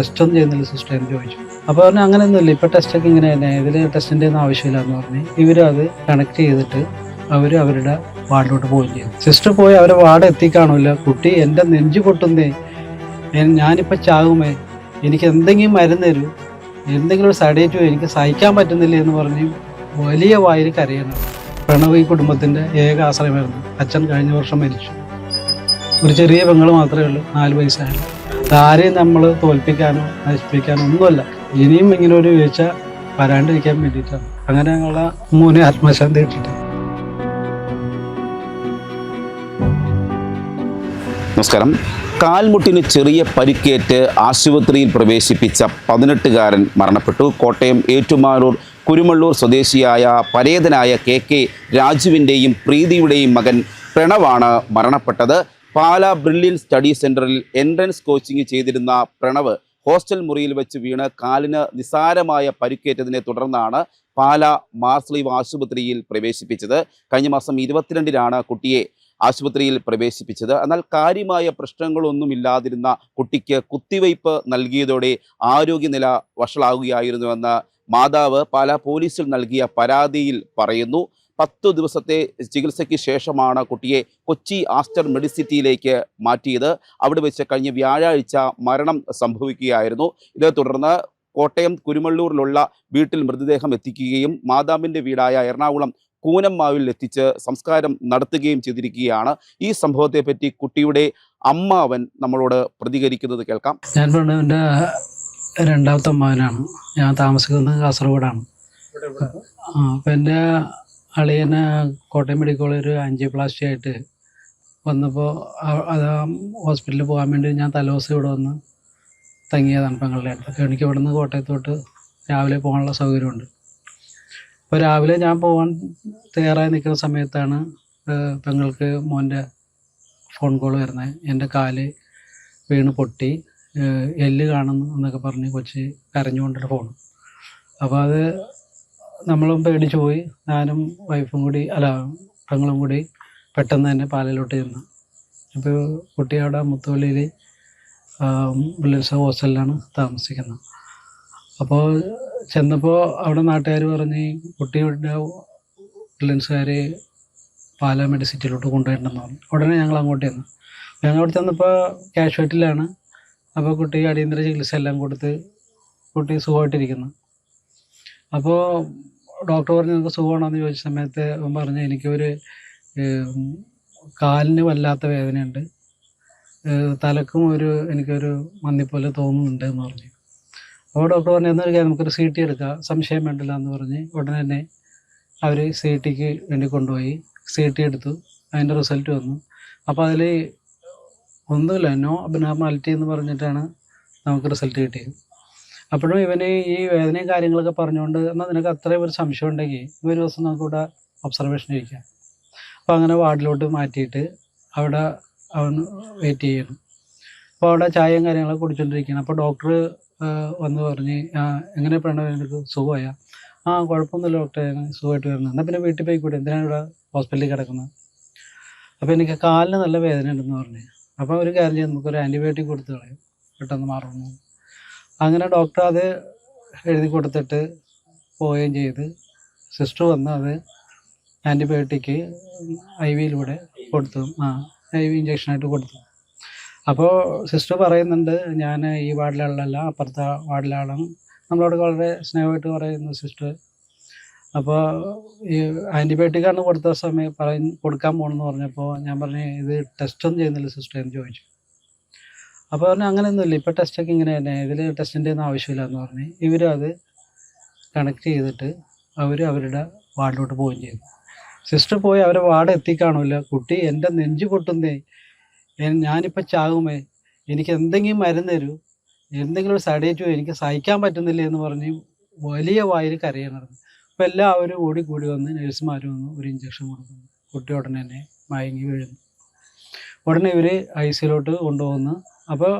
Test ഒന്നും ചെയ്യുന്നില്ല sister എന്ന് ചോദിച്ചു. അപ്പോൾ പറഞ്ഞു അങ്ങനെയൊന്നുമില്ല. ഇപ്പോൾ ടെസ്റ്റൊക്കെ ഇങ്ങനെ തന്നെ. ഇതിൽ ടെസ്റ്റിന്റെ ഒന്നും ആവശ്യമില്ല എന്ന് പറഞ്ഞ്. ഇവരത് കണക്ട് ചെയ്തിട്ട് അവർ അവരുടെ വാർഡിലോട്ട് പോവുകയും ചെയ്തു. സിസ്റ്റർ പോയി അവരെ വാർഡ് എത്തിക്കാണില്ല കുട്ടി എന്റെ നെഞ്ചു പൊട്ടുന്നേ. ഞാനിപ്പോൾ ചാകുമേ എനിക്ക് എന്തെങ്കിലും മരുന്ന് തരൂ. എന്തെങ്കിലും ഒരു സഡേറ്റോ എനിക്ക് സഹിക്കാൻ പറ്റുന്നില്ല എന്ന് പറഞ്ഞ് വലിയ വായിൽ കരയണം പ്രണവ് ഈ കുടുംബത്തിന്റെ ഏക ആശ്രയമായിരുന്നു. അച്ഛൻ കഴിഞ്ഞ വർഷം മരിച്ചു. ഒരു ചെറിയ പെങ്ങൾ മാത്രമേ ഉള്ളൂ നാല് വയസ്സായുള്ളൂ ആരെയും നമ്മൾ തോൽപ്പിക്കാനോ നശിപ്പിക്കാനോ ഒന്നുമല്ല. ഇനിയും ഇങ്ങനെ ഒരു വീഴ്ച വരാണ്ടിരിക്കാൻ വേണ്ടിയിട്ടാണ്. അങ്ങനെ ഞങ്ങളെ മൂന്ന് ആത്മശാന്തി ഇട്ടിട്ട് നമസ്കാരം. കാൽമുട്ടിന് ചെറിയ പരിക്കേറ്റ് ആശുപത്രിയിൽ പ്രവേശിപ്പിച്ച പതിനെട്ടുകാരൻ മരണപ്പെട്ടു. കോട്ടയം ഏറ്റുമാനൂർ കുരുമള്ളൂർ സ്വദേശിയായ പരേതനായ കെ കെ രാജുവിന്റെയും പ്രീതിയുടെയും മകൻ പ്രണവാണ് മരണപ്പെട്ടത്. പാല ബ്രില്യൻ സ്റ്റഡി സെന്ററിൽ എൻട്രൻസ് കോച്ചിങ് ചെയ്തിരുന്ന പ്രണവ് ഹോസ്റ്റൽ മുറിയിൽ വെച്ച് വീണ് കാലിന് നിസാരമായ പരിക്കേറ്റതിനെ തുടർന്നാണ് പാല മാർസ്ലീവ് ആശുപത്രിയിൽ പ്രവേശിപ്പിച്ചത്. കഴിഞ്ഞ മാസം ഇരുപത്തിരണ്ടിനാണ് കുട്ടിയെ ആശുപത്രിയിൽ പ്രവേശിപ്പിച്ചത്. എന്നാൽ കാര്യമായ പ്രശ്നങ്ങളൊന്നുമില്ലാതിരുന്ന കുട്ടിക്ക് കുത്തിവയ്പ് നൽകിയതോടെ ആരോഗ്യനില വഷളാകുകയായിരുന്നുവെന്ന് മാതാവ് പാല പോലീസിൽ നൽകിയ പരാതിയിൽ പറയുന്നു. പത്തു ദിവസത്തെ ചികിത്സയ്ക്ക് ശേഷമാണ് കുട്ടിയെ കൊച്ചി ആസ്റ്റർ മെഡിസിറ്റിയിലേക്ക് മാറ്റിയത്. അവിടെ വെച്ച് കഴിഞ്ഞ വ്യാഴാഴ്ച മരണം സംഭവിക്കുകയായിരുന്നു. ഇതേ തുടർന്ന് കോട്ടയം കുരുമള്ളൂരിലുള്ള വീട്ടിൽ മൃതദേഹം എത്തിക്കുകയും മാതാവിന്റെ വീടായ എറണാകുളം കൂനമ്മാവിൽ എത്തിച്ച് സംസ്കാരം നടത്തുകയും ചെയ്തിരിക്കുകയാണ്. ഈ സംഭവത്തെപ്പറ്റി കുട്ടിയുടെ അമ്മാവൻ നമ്മളോട് പ്രതികരിക്കുന്നത് കേൾക്കാം. ഞാൻ പ്രണവിന്റെ രണ്ടാമത്തെ അമ്മാവനാണ്. ഞാൻ താമസിക്കുന്നത് കാസർഗോഡാണ്. ആ അപ്പം എന്റെ അളിയന് കോട്ടയം മെഡിക്കൽ കോളേജ് ഒരു ആൻജിയോപ്ലാസ്റ്റി ആയിട്ട് വന്നപ്പോൾ അത് ഹോസ്പിറ്റലിൽ പോകാൻ വേണ്ടി ഞാൻ തലേദിവസം ഇവിടെ വന്ന് തങ്ങിയതാണ് പെങ്ങളുടെ അടുത്ത്. അപ്പോൾ എനിക്ക് ഇവിടെ നിന്ന് കോട്ടയത്തോട്ട് രാവിലെ പോകാനുള്ള സൗകര്യമുണ്ട്. അപ്പോൾ രാവിലെ ഞാൻ പോകാൻ തയ്യാറായി നിൽക്കുന്ന സമയത്താണ് പെങ്ങൾക്ക് മോന്റെ ഫോൺ കോൾ വരുന്നത് എന്റെ കാൽ വീണ് പൊട്ടി. എല്ല് കാണുന്നു എന്നൊക്കെ പറഞ്ഞ് കൊച്ച് കരഞ്ഞുകൊണ്ടൊരു ഫോൺ അപ്പോൾ അത് നമ്മളും പേടിച്ചു പോയി. ഞാനും വൈഫും കൂടി അല്ല പെങ്ങളും കൂടി പെട്ടെന്ന് തന്നെ പാലയിലോട്ട് ചെന്നു. അപ്പോൾ കുട്ടി അവിടെ മുത്തോലിയിൽ വില്ലേജ് ഹോസ്റ്റലിലാണ് താമസിക്കുന്നത്. അപ്പോൾ ചെന്നപ്പോൾ അവിടെ നാട്ടുകാർ പറഞ്ഞ് കുട്ടിയുടെ വില്ലൻസുകാർ പാല മെഡിസിറ്റിയിലോട്ട് കൊണ്ടുവരണമെന്ന് പറഞ്ഞു. ഉടനെ ഞങ്ങൾ അങ്ങോട്ട് ചെന്നു. ഞങ്ങൾ അവിടെ ചെന്നപ്പോൾ കാഷ്വാലിറ്റിയിലാണ് അപ്പോൾ കുട്ടി അടിയന്തര ചികിത്സ എല്ലാം കൊടുത്ത് കുട്ടി സുഖമായിട്ടിരിക്കുന്നു. അപ്പോൾ ഡോക്ടർ പറഞ്ഞു നിങ്ങൾക്ക് സുഖമാണോന്ന് ചോദിച്ച സമയത്ത് അവൻ പറഞ്ഞു എനിക്കൊരു കാലിന് വല്ലാത്ത വേദനയുണ്ട്. തലക്കും ഒരു എനിക്കൊരു മന്തിപ്പോലെ തോന്നുന്നുണ്ട് എന്ന് പറഞ്ഞു. അപ്പോൾ ഡോക്ടർ പറഞ്ഞു എന്നൊരു കാര്യം നമുക്കൊരു സി ടി എടുക്കാം. സംശയം വേണ്ടില്ല എന്ന് പറഞ്ഞ് ഉടനെ തന്നെ അവർ സി ടിക്ക് വേണ്ടി കൊണ്ടുപോയി. സി ടി എടുത്തു. അതിന്റെ റിസൾട്ട് വന്നു. അപ്പോൾ അതിൽ ഒന്നുമില്ല നോ അബ്നാർമാലിറ്റി എന്ന് പറഞ്ഞിട്ടാണ് നമുക്ക് റിസൾട്ട് കിട്ടിയത്. അപ്പോഴും ഇവന് ഈ വേദനയും കാര്യങ്ങളൊക്കെ പറഞ്ഞുകൊണ്ട് എന്നാൽ നിനക്ക് അത്രയും ഒരു സംശയം ഉണ്ടെങ്കിൽ ഒരു ദിവസം നമുക്ക് ഇവിടെ ഒബ്സർവേഷൻ ഇരിക്കാം. അപ്പോൾ അങ്ങനെ വാർഡിലോട്ട് മാറ്റിയിട്ട് അവിടെ അവൻ വെയിറ്റ് ചെയ്യണം. അപ്പോൾ അവിടെ ചായയും കാര്യങ്ങളൊക്കെ കുടിച്ചുകൊണ്ടിരിക്കുകയാണ് അപ്പോൾ ഡോക്ടർ വന്ന് പറഞ്ഞ് "ആ, എങ്ങനെ പ്രണവ് എനിക്ക് സുഖമായ? ആ കുഴപ്പമൊന്നുമില്ല ഡോക്ടറെ സുഖമായിട്ട് വരുന്നത് എന്നാൽ പിന്നെ വീട്ടിൽ പോയി കൂടി എന്തിനാണ് ഇവിടെ ഹോസ്പിറ്റലിൽ കിടക്കുന്നത്? അപ്പോൾ എനിക്ക് കാലിന് നല്ല വേദന ഉണ്ടെന്ന് പറഞ്ഞു. അപ്പോൾ ഒരു കാര്യം ചെയ്യാം നമുക്കൊരു ആന്റിബയോട്ടിക് കൊടുത്ത് കളയും. പെട്ടെന്ന് മാറുന്നു അങ്ങനെ ഡോക്ടർ അത് എഴുതി കൊടുത്തിട്ട് പോവുകയും ചെയ്ത്. സിസ്റ്റർ വന്ന് അത് ആന്റിബയോട്ടിക്ക് ഐ വിയിലൂടെ കൊടുത്തു. ആ ഐ വി ഇഞ്ചക്ഷനായിട്ട് കൊടുത്തു. അപ്പോൾ സിസ്റ്റർ പറയുന്നുണ്ട് ഞാൻ ഈ വാർഡിലെ അപ്പുറത്തെ വാർഡിലെ ആളാണ് നമ്മളോട് വളരെ സ്നേഹമായിട്ട് പറയുന്നു സിസ്റ്റർ അപ്പോൾ ഈ ആന്റിബയോട്ടിക്കാണ് കൊടുത്ത സമയം പറയും കൊടുക്കാൻ പോകണമെന്ന് പറഞ്ഞപ്പോൾ ഞാൻ പറഞ്ഞു ഇത് ടെസ്റ്റൊന്നും ചെയ്യുന്നില്ല സിസ്റ്റർ എന്ന് ചോദിച്ചു. അപ്പോൾ പറഞ്ഞു അങ്ങനെയൊന്നുമില്ല. ഇപ്പോൾ ടെസ്റ്റൊക്കെ ഇങ്ങനെ തന്നെ. ഇതിൽ ടെസ്റ്റിന്റെ ഒന്നും ആവശ്യമില്ല എന്ന് പറഞ്ഞ് ഇവർ അത് കണക്ട് ചെയ്തിട്ട് അവർ അവരുടെ വാർഡിലോട്ട് പോവുകയും ചെയ്തു. സിസ്റ്റർ പോയി അവരെ വാർഡ് എത്തിക്കാണില്ല കുട്ടി എന്റെ നെഞ്ചു പൊട്ടുന്നേ. ഞാനിപ്പോൾ ചാകുമേ എനിക്ക് എന്തെങ്കിലും മരുന്ന് തരൂ. എന്തെങ്കിലും ഒരു സഡേറ്റോ എനിക്ക് സഹിക്കാൻ പറ്റുന്നില്ല എന്ന് പറഞ്ഞ് വലിയ വായിൽ കരയണത് അപ്പോൾ എല്ലാവരും ഓടി കൂടി വന്ന് നഴ്സുമാർ വന്ന് ഒരു ഇഞ്ചക്ഷൻ കൊടുക്കുന്നു. കുട്ടി ഉടനെ തന്നെ മയങ്ങി വീഴുന്നു. ഉടനെ ഇവർ ഐ സിയിലോട്ട് കൊണ്ടുപോകുന്നു അപ്പോൾ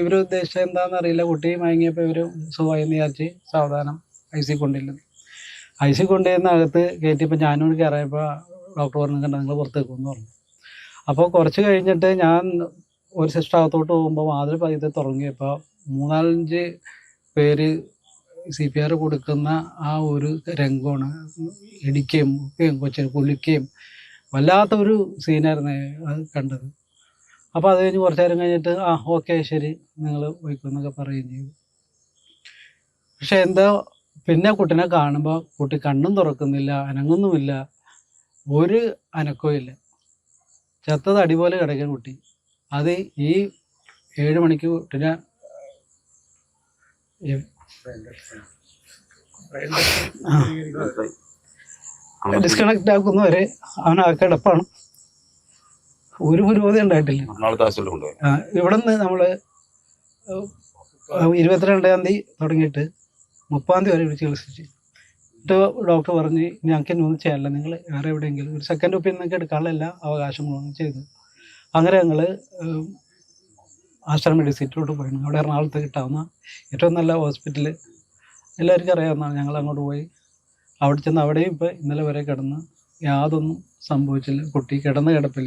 ഇവർ ഉദ്ദേശിച്ചത് എന്താണെന്ന് അറിയില്ല. കുട്ടി മയങ്ങിയപ്പോൾ ഇവർ സുഖമായി വിചാരിച്ച് സാവധാനം ഐ സി കൊണ്ടില്ല ഐ സി കൊണ്ടുവരുന്ന അകത്ത് കയറ്റിയപ്പോൾ ഞാനോട് കയറിയപ്പോൾ ഡോക്ടർ പറഞ്ഞു കണ്ട നിങ്ങൾ പുറത്ത് വെക്കുമെന്ന് പറഞ്ഞു. അപ്പോൾ കുറച്ച് കഴിഞ്ഞിട്ട് ഞാൻ ഒരു സിസ്റ്റർ അകത്തോട്ട് പോകുമ്പോൾ മാതൃ പതിയെ തുടങ്ങിയപ്പോൾ മൂന്നാലഞ്ച് പേര് സി പി ആർ കൊടുക്കുന്ന ആ ഒരു രംഗമാണ്. ഇടിക്കുകയും മുക്കുകയും കൊച്ചിനെ വല്ലാത്ത ഒരു സീനായിരുന്നു അത് കണ്ടത്. അപ്പോൾ അത് കഴിഞ്ഞ് കുറച്ച് നേരം കഴിഞ്ഞിട്ട് ആ ഓക്കെ ശരി നിങ്ങൾ പോയിക്കോന്നൊക്കെ പറയുകയും ചെയ്തു. പക്ഷെ എന്താ പിന്നെ കുട്ടീനെ കാണുമ്പോൾ കുട്ടി കണ്ണും തുറക്കുന്നില്ല അനങ്ങുന്നുമില്ല ഒരു അനക്കവും ഇല്ല ചത്തത് അടിപോലെ കിടക്കുന്ന കുട്ടി. അത് ഈ ഏഴ് മണിക്ക് കുട്ടീനെ ഡിസ്കണക്ട് ആക്കുന്നവരെ അവൻ ആ കിടപ്പാണ് ഒരു പുരോഗതി ഉണ്ടായിട്ടില്ല. ഇവിടെ നിന്ന് നമ്മൾ ഇരുപത്തിരണ്ടാം തീയതി തുടങ്ങിയിട്ട് മുപ്പാം തീയതി വരെ ഇവിടെ ചികിത്സിച്ച്. എന്നിട്ട് ഡോക്ടർ പറഞ്ഞ് ഞങ്ങൾക്ക് ഇനി ഒന്നും ചെയ്യാനില്ല. നിങ്ങൾ വേറെ എവിടെയെങ്കിലും ഒരു സെക്കൻഡ് ഒപ്പീനിയൻ നിങ്ങൾക്ക് എടുക്കാനുള്ള എല്ലാ അവകാശങ്ങളും ചെയ്തു. അങ്ങനെ ഞങ്ങൾ ആശ്രമ മെഡിസിറ്റിലോട്ട് പോയി അവിടെ എറണാകുളത്ത് കിട്ടാവുന്ന ഏറ്റവും നല്ല ഹോസ്പിറ്റൽ എല്ലാവർക്കും അറിയാവുന്നതാണ് ഞങ്ങൾ അങ്ങോട്ട് പോയി. അവിടെ ചെന്ന് അവിടെയും ഇപ്പോൾ ഇന്നലെ വരെ കിടന്ന് യാതൊന്നും സംഭവിച്ചില്ല. കുട്ടി കിടന്ന കിടപ്പിൽ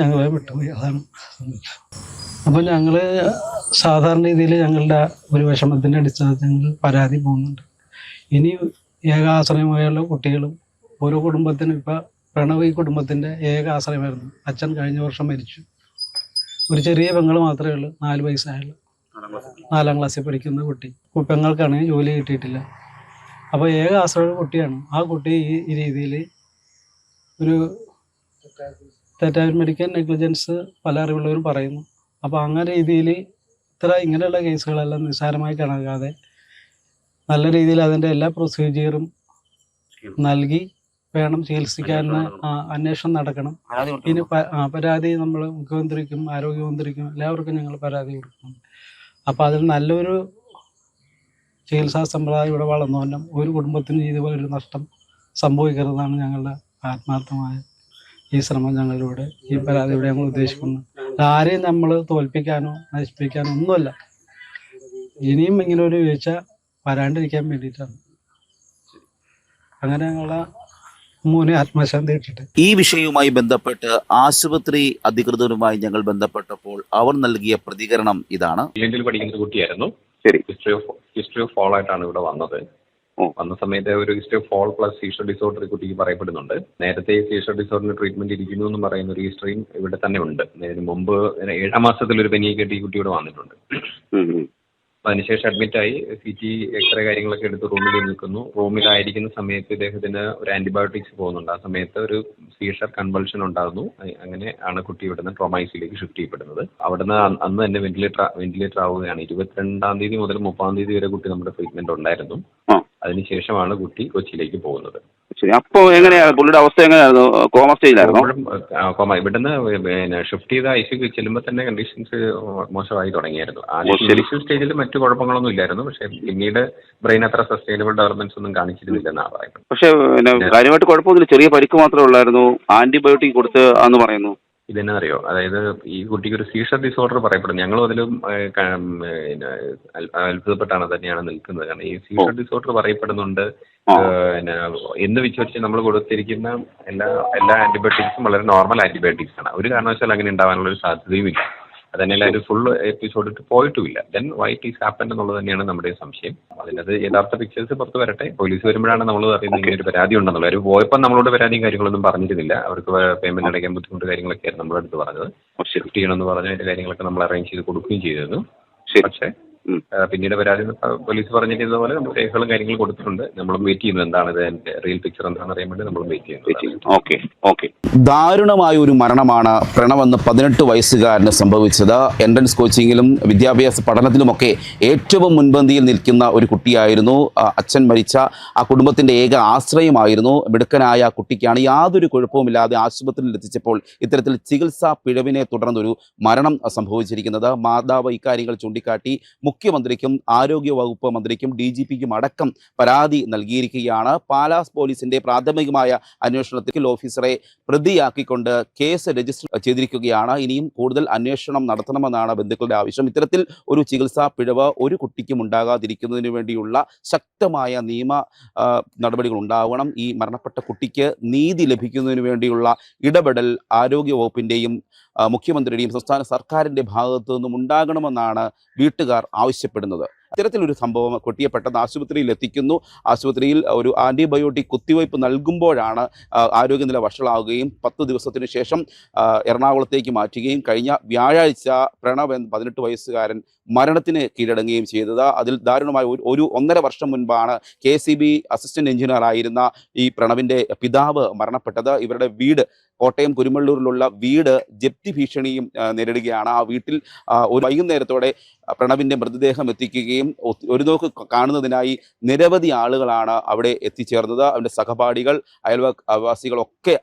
ഞങ്ങളെ വിട്ടുപോയി അതാണ് അപ്പോൾ ഞങ്ങൾ സാധാരണ രീതിയിൽ ഞങ്ങളുടെ ഒരു വിഷമത്തിന്റെ അടിസ്ഥാനത്തിൽ ഞങ്ങൾ പരാതി പോകുന്നുണ്ട്. ഇനി ഏകാശ്രയമായുള്ള കുട്ടികളും ഓരോ കുടുംബത്തിനും ഇപ്പോൾ പ്രണവ് ഈ കുടുംബത്തിന്റെ ഏക ആശ്രയമായിരുന്നു അച്ഛൻ കഴിഞ്ഞ വർഷം മരിച്ചു. ഒരു ചെറിയ പെങ്ങൾ മാത്രമേ ഉള്ളൂ നാല് വയസ്സായുള്ളൂ. നാലാം ക്ലാസ്സിൽ പഠിക്കുന്ന. കുട്ടി. പെങ്ങൾക്കാണെങ്കിൽ ജോലി കിട്ടിയിട്ടില്ല. അപ്പോൾ ഏക ആശ്രയ കുട്ടിയാണ്. ആ കുട്ടി ഈ രീതിയിൽ ഒരു തെറ്റായ മെഡിക്കൽ നെഗ്ലിജൻസ് പല അറിവുള്ളവരും പറയുന്നു. അപ്പോൾ അങ്ങനെ രീതിയിൽ ഇത്ര ഇങ്ങനെയുള്ള കേസുകളെല്ലാം നിസ്സാരമായി കണക്കാതെ നല്ല രീതിയിൽ അതിന്റെ എല്ലാ പ്രൊസീജിയറും നൽകി വേണം ചികിത്സിക്കാൻ അന്വേഷണം നടക്കണം. ഇനി പരാതി നമ്മൾ മുഖ്യമന്ത്രിക്കും ആരോഗ്യമന്ത്രിക്കും എല്ലാവർക്കും ഞങ്ങൾ പരാതി കൊടുക്കുന്നുണ്ട് അപ്പോൾ അതിൽ നല്ലൊരു ചികിത്സാ സമ്പ്രദായം ഇവിടെ വളർന്നു വന്നം ഒരു കുടുംബത്തിനും ഇതുപോലൊരു നഷ്ടം സംഭവിക്കരുതെന്നാണ് ഞങ്ങളുടെ ആത്മാർത്ഥമായ ഈ ശ്രമം ഞങ്ങളിലൂടെ ഈ പരാതിയോടെ ഞങ്ങൾ ഉദ്ദേശിക്കുന്നു. ആരെയും നമ്മൾ തോൽപ്പിക്കാനോ നശിപ്പിക്കാനോ ഒന്നുമല്ല. ഇനിയും ഇങ്ങനെ ഒരു വീഴ്ച വരാണ്ടിരിക്കാൻ വേണ്ടിയിട്ടാണ്. അങ്ങനെ ഞങ്ങളെ ആത്മശാന്തി ഈ വിഷയവുമായി ബന്ധപ്പെട്ട് ആശുപത്രി അധികൃതരുമായി ഞങ്ങൾ ബന്ധപ്പെട്ടപ്പോൾ അവർ നൽകിയ പ്രതികരണം ഇതാണ്. പഠിക്കുന്ന കുട്ടിയായിരുന്നു. ശരി. History of history of fall ആയിട്ടാണ് ഇവിടെ വന്നത്. ഓ. വന്ന സമയത്ത് ഒരു history of fall plus seizure disorder കുട്ടിക്ക് പറയപ്പെടുന്നുണ്ട്. നേരത്തെ സീഷർ ഡിസോർഡറിന് ട്രീറ്റ്മെന്റ് ഇരിക്കുന്നു എന്ന് പറയുന്ന ഒരു ഹിസ്റ്ററിയും ഇവിടെ തന്നെ ഉണ്ട്. ഇതിന് മുമ്പ് ഏഴാം മാസത്തിൽ ഒരു പനിയെ കെട്ടി ഈ കുട്ടി ഇവിടെ വന്നിട്ടുണ്ട്. അതിനുശേഷം അഡ്മിറ്റായി സി ടി എക്സ്റേ കാര്യങ്ങളൊക്കെ എടുത്ത് റൂമിൽ നിൽക്കുന്നു. റൂമിലായിരിക്കുന്ന സമയത്ത് ഇദ്ദേഹത്തിന് ഒരു ആന്റിബയോട്ടിക്സ് പോകുന്നുണ്ട്. ആ സമയത്ത് ഒരു സീഷർ കൺവൾഷൻ ഉണ്ടാകുന്നു. അങ്ങനെ ആണ് കുട്ടി ഇവിടുന്ന് ട്രോമൈസിലേക്ക് ഷിഫ്റ്റ് ചെയ്യപ്പെടുന്നത്. അവിടുന്ന് അന്ന് തന്നെ വെന്റിലേറ്റർ വെന്റിലേറ്റർ ആവുകയാണ്. ഇരുപത്തിരണ്ടാം തീയതി മുതൽ മുപ്പതാം തീയതി വരെ കുട്ടി നമ്മുടെ ട്രീറ്റ്മെന്റ് ഉണ്ടായിരുന്നു. അതിനുശേഷമാണ് കുട്ടി കൊച്ചിയിലേക്ക് പോകുന്നത്. ശരി അപ്പൊ എങ്ങനെയാ? പുള്ളിയുടെ അവസ്ഥ എങ്ങനെയായിരുന്നു? കോമ സ്റ്റേജിലായിരുന്നു? കോമ ഇവിടുന്ന് പിന്നെ ഷിഫ്റ്റ് ചെയ്ത ഐ സിക്ക് ചെല്ലുമ്പോൾ തന്നെ കണ്ടീഷൻസ് മോശമായി തുടങ്ങിയായിരുന്നു. ആ ആദ്യം ഇനിഷ്യൽ സ്റ്റേജിൽ മറ്റു കുഴപ്പങ്ങളൊന്നും ഇല്ലായിരുന്നു. പക്ഷേ പിന്നീട് ബ്രെയിൻ അത്ര സസ്റ്റൈനബിൾ ഡെവലപ്മെന്റ്സ് ഒന്നും കാണിച്ചിരുന്നില്ലെന്നാണ് പറയുന്നത്. പക്ഷേ കാര്യമായിട്ട് കുഴപ്പമൊന്നുമില്ല. ചെറിയ പരിക്ക് മാത്രമേ ഉള്ളായിരുന്നു. ആന്റിബയോട്ടിക് കൊടുത്ത് എന്ന് പറയുന്നു. ഇതെന്നാ അറിയോ അതായത് ഈ കുട്ടിക്ക് ഒരു സീഷർ ഡിസോർഡർ പറയപ്പെടുന്നു ഞങ്ങളും അതിലും പിന്നെ, അത്ഭുതപ്പെട്ടാണ് തന്നെയാണ് നിൽക്കുന്നത്. കാരണം ഈ സീഷർ ഡിസോർഡർ പറയപ്പെടുന്നുണ്ട്. പിന്നെ എന്ന് വിശ്വസിച്ച് നമ്മൾ കൊടുത്തിരിക്കുന്ന എല്ലാ എല്ലാ ആന്റിബയോട്ടിക്സും വളരെ നോർമൽ ആന്റിബയോട്ടിക്സ് ആണ്. ഒരു കാരണവശാലും അങ്ങനെ ഉണ്ടാവാനുള്ള ഒരു അതന്നെയല്ല ഒരു ഫുൾ എപ്പിസോഡ് പോയിട്ടുമില്ല. ദെൻ വൈറ്റ് ഈസ് ഹാപ്പൻ എന്നുള്ളത് തന്നെയാണ് നമ്മുടെ സംശയം. അതിനത് യഥാർത്ഥ പിക്ചേഴ്സ് പുറത്ത് വരട്ടെ. പോലീസ് വരുമ്പോഴാണ് നമ്മൾ അറിയുന്നത് ഇങ്ങനെ ഒരു പരാതി ഉണ്ടെന്നുള്ളത്. അവർ പോയപ്പോൾ നമ്മളോട് പരാതിയും കാര്യങ്ങളൊന്നും പറഞ്ഞിരുന്നില്ല. അവർക്ക് പേയ്മെന്റ് അടയ്ക്കാൻ ബുദ്ധിമുട്ട് കാര്യങ്ങളൊക്കെയായിരുന്നു നമ്മുടെ അടുത്ത് പറഞ്ഞത് ഷിഫ്റ്റ് ചെയ്യണമെന്ന് പറഞ്ഞ അതിന്റെ കാര്യങ്ങളൊക്കെ നമ്മൾ അറേഞ്ച് ചെയ്ത് കൊടുക്കുകയും ചെയ്തിരുന്നു. പക്ഷേ പിന്നീട് പരാതി പോലീസ് പറഞ്ഞിരുന്നതുപോലെ നമ്മൾ രേഖകളും കാര്യങ്ങളും കൊടുത്തിട്ടുണ്ട്. നമ്മളും വെയിറ്റ് ചെയ്യുന്നു എന്താണ് ഇത് റിയൽ പിക്ചർ എന്താണെന്ന് അറിയാൻ വേണ്ടി നമ്മളും വെയിറ്റ് ചെയ്യുന്നു. ഓക്കെ ഓക്കെ ദാരുണമായ ഒരു മരണമാണ് പ്രണവ് എന്ന പതിനെട്ട് വയസ്സുകാരന് സംഭവിച്ചത്. എൻട്രൻസ് കോച്ചിങ്ങിലും വിദ്യാഭ്യാസ പഠനത്തിലുമൊക്കെ ഏറ്റവും മുൻപന്തിയിൽ നിൽക്കുന്ന ഒരു കുട്ടിയായിരുന്നു. അച്ഛൻ മരിച്ച ആ കുടുംബത്തിന്റെ ഏക ആശ്രയമായിരുന്നു. മിടുക്കനായ ആ കുട്ടിക്കാണ് യാതൊരു കുഴപ്പവുമില്ലാതെ ആശുപത്രിയിൽ എത്തിച്ചപ്പോൾ ഇത്തരത്തിൽ ചികിത്സാ പിഴവിനെ തുടർന്നൊരു മരണം സംഭവിച്ചിരിക്കുന്നത്. മാതാവ് ഇക്കാര്യങ്ങൾ ചൂണ്ടിക്കാട്ടി മുഖ്യമന്ത്രിക്കും ആരോഗ്യ വകുപ്പ് മന്ത്രിക്കും ഡി ജി പിക്കും അടക്കം പരാതി നൽകിയിരിക്കുകയാണ്. പാലാസ് പോലീസിന്റെ പ്രാഥമികമായ അന്വേഷണത്തിൽ ഓഫീസറെ പ്രതിയാക്കിക്കൊണ്ട് കേസ് രജിസ്റ്റർ ചെയ്തിരിക്കുകയാണ്. ഇനിയും കൂടുതൽ അന്വേഷണം നടത്തണമെന്നാണ് ബന്ധുക്കളുടെ ആവശ്യം. ഇത്തരത്തിൽ ഒരു ചികിത്സാ പിഴവ് ഒരു കുട്ടിക്കും ഉണ്ടാകാതിരിക്കുന്നതിന് വേണ്ടിയുള്ള ശക്തമായ നിയമ നടപടികൾ ഉണ്ടാവണം. ഈ മരണപ്പെട്ട കുട്ടിക്ക് നീതി ലഭിക്കുന്നതിന് വേണ്ടിയുള്ള ഇടപെടൽ ആരോഗ്യ വകുപ്പിന്റെയും ആ, മുഖ്യമന്ത്രിയുടെയും സംസ്ഥാന സർക്കാരിന്റെ ഭാഗത്തു നിന്നും ഉണ്ടാകണമെന്നാണ് വീട്ടുകാർ ആവശ്യപ്പെടുന്നത്. ഇത്തരത്തിലൊരു സംഭവം കുട്ടിയെ പെട്ടെന്ന് ആശുപത്രിയിൽ എത്തിക്കുന്നു. ആശുപത്രിയിൽ ഒരു ആന്റിബയോട്ടിക് കുത്തിവയ്പ് നൽകുമ്പോഴാണ് ആരോഗ്യനില വഷളാവുകയും പത്ത് ദിവസത്തിന് ശേഷം എറണാകുളത്തേക്ക് മാറ്റുകയും കഴിഞ്ഞ വ്യാഴാഴ്ച പ്രണവ് എന്ന പതിനെട്ട് വയസ്സുകാരൻ മരണത്തിന് കീഴടങ്ങുകയും ചെയ്തത്. അതിൽ ദാരുണമായ ഒരു ഒന്നര വർഷം മുൻപാണ് K C B assistant engineer ആയിരുന്ന ഈ പ്രണവിന്റെ പിതാവ് മരണപ്പെട്ടത്. ഇവരുടെ വീട് കോട്ടയം കുരുമള്ളൂരിലുള്ള വീട് ജപ്തി ഭീഷണിയും നേരിടുകയാണ്. ആ വീട്ടിൽ ഒരു വൈകുന്നേരത്തോടെ പ്രണവിന്റെ മൃതദേഹം എത്തിക്കുകയും ഒരു നോക്ക് കാണുന്നതിനായി നിരവധി ആളുകളാണ് അവിടെ എത്തിച്ചേർന്നത്. അവന്റെ സഹപാഠികൾ അയൽവാസികളൊക്കെ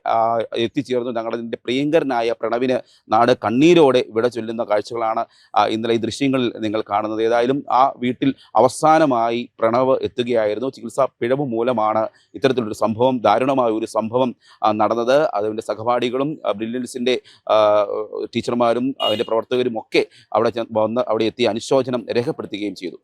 എത്തിച്ചേർന്നു. ഞങ്ങളുടെ പ്രിയങ്കരനായ പ്രണവിന് നാട് കണ്ണീരോടെ വിട ചൊല്ലുന്ന കാഴ്ചകളാണ് ഇന്നലെ ഈ ദൃശ്യങ്ങളിൽ നിങ്ങൾ കാണുന്നത്. ഏതായാലും ആ വീട്ടിൽ അവസാനമായി പ്രണവ് എത്തുകയായിരുന്നു. ചികിത്സാ പിഴവ് മൂലമാണ് ഇത്തരത്തിലൊരു സംഭവം ദാരുണമായ ഒരു സംഭവം നടന്നത്. അതിന്റെ സഹപാഠികളും ബ്രില്യൻസിന്റെ ടീച്ചർമാരും അതിന്റെ പ്രവർത്തകരും ഒക്കെ അവിടെ വന്ന് അവിടെ എത്തി അനുശോചനം രേഖപ്പെടുത്തുകയും ചെയ്തു.